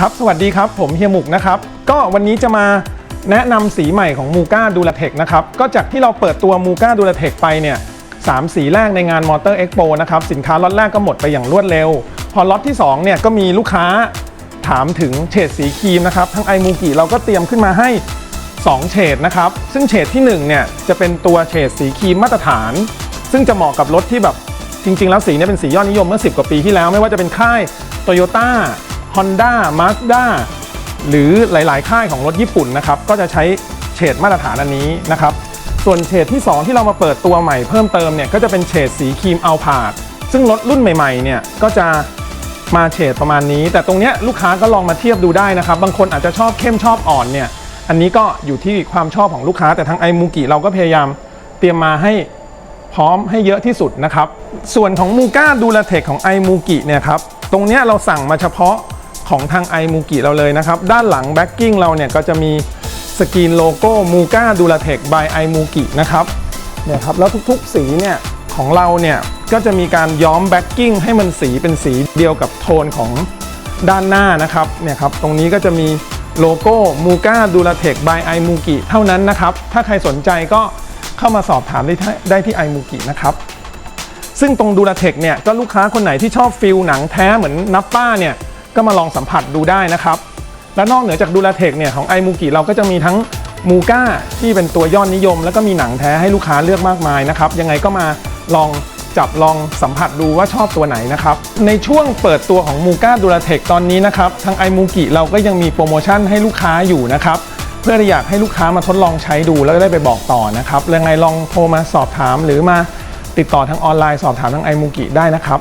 ครับ สวัสดีครับ ผมเฮียหมุกนะครับ ก็วันนี้จะมาแนะนำสีใหม่ของมูก้าดูลาเทคนะครับ ก็จากที่เราเปิดตัวมูก้าดูลาเทคไปเนี่ยสามสีแรกในงานมอเตอร์เอ็กโปนะครับ สินค้าล็อตแรกก็หมดไปอย่างรวดเร็ว พอล็อตที่2เนี่ยก็มีลูกค้าถามถึงเฉดสีครีมนะครับ ทั้งไอมูกิเราก็เตรียมขึ้นมาให้ 2 เฉดนะครับ ซึ่งเฉดที่1เนี่ยจะเป็นตัวเฉดสีครีมมาตรฐาน ซึ่งจะเหมาะกับรถที่แบบจริง ๆ แล้วสีเนี้เป็นสียอดนิยมเมื่อ 10 กว่าปีที่แล้ว ไม่ว่าจะเป็นค่าย Toyota Honda Mazda หรือหลาย ๆ ค่ายของรถญี่ปุ่นนะครับก็จะใช้เฉดมาตรฐานอันนี้นะครับส่วนเฉดที่ 2 ที่เรามาเปิดตัวใหม่เพิ่มเติมเนี่ยก็จะเป็นเฉดสีครีมอัลพาดซึ่งรถรุ่นใหม่ ๆ เนี่ยก็จะมาเฉดประมาณนี้ แต่ตรงเนี้ยลูกค้าก็ลองมาเทียบดูได้นะครับ บางคนอาจจะชอบเข้มชอบอ่อนเนี่ยอันนี้ก็อยู่ที่ความชอบของลูกค้า แต่ทางไอมูกิเราก็พยายามเตรียมมาให้พร้อมให้เยอะที่สุดนะครับ ส่วนของมูก้าดูลาเทคของไอมูกิเนี่ยครับ ตรงเนี้ยเราสั่งมาเฉพาะ ของทางไอมูกิเราเลยนะครับ ด้านหลังแบ็กกิ้งเราเนี่ยก็จะมีสกรีนโลโก้มูก้าดูลาเทค by ไอมูกินะครับเนี่ยครับแล้วทุกๆสีเนี่ยของเราเนี่ยก็จะมีการย้อมแบ็กกิ้งให้มันสีเป็นสีเดียวกับโทนของด้านหน้านะครับเนี่ยครับตรงนี้ก็จะมีโลโก้มูก้าดูลาเทค by ไอมูกิเท่านั้นนะครับ ถ้าใครสนใจก็เข้ามาสอบถามได้ที่ได้ที่ไอมูกินะครับ ซึ่งตรงดูลาเทคเนี่ยก็ลูกค้าคนไหนที่ชอบฟิลหนังแท้เหมือนนับป้าเนี่ย ก็มาลองสัมผัสดูได้นะครับ และนอกเหนือจากดูลาเทคเนี่ยของไอมูกิเราก็จะมีทั้งมูก้าที่เป็นตัวยอดนิยม แล้วก็มีหนังแท้ให้ลูกค้าเลือกมากมายนะครับ ยังไงก็มาลองจับลองสัมผัสดูว่าชอบตัวไหนนะครับ ในช่วงเปิดตัวของมูก้าดูลาเทคตอนนี้นะครับ ทางไอมูกิเราก็ยังมีโปรโมชั่นให้ลูกค้าอยู่นะครับเพื่ออยากให้ลูกค้ามาทดลองใช้ดูแล้วก็ได้ไปบอกต่อนะครับยังไงลองโทรมาสอบถามหรือมาติดต่อทางออนไลน์สอบถามทางไอมูกิได้นะครับ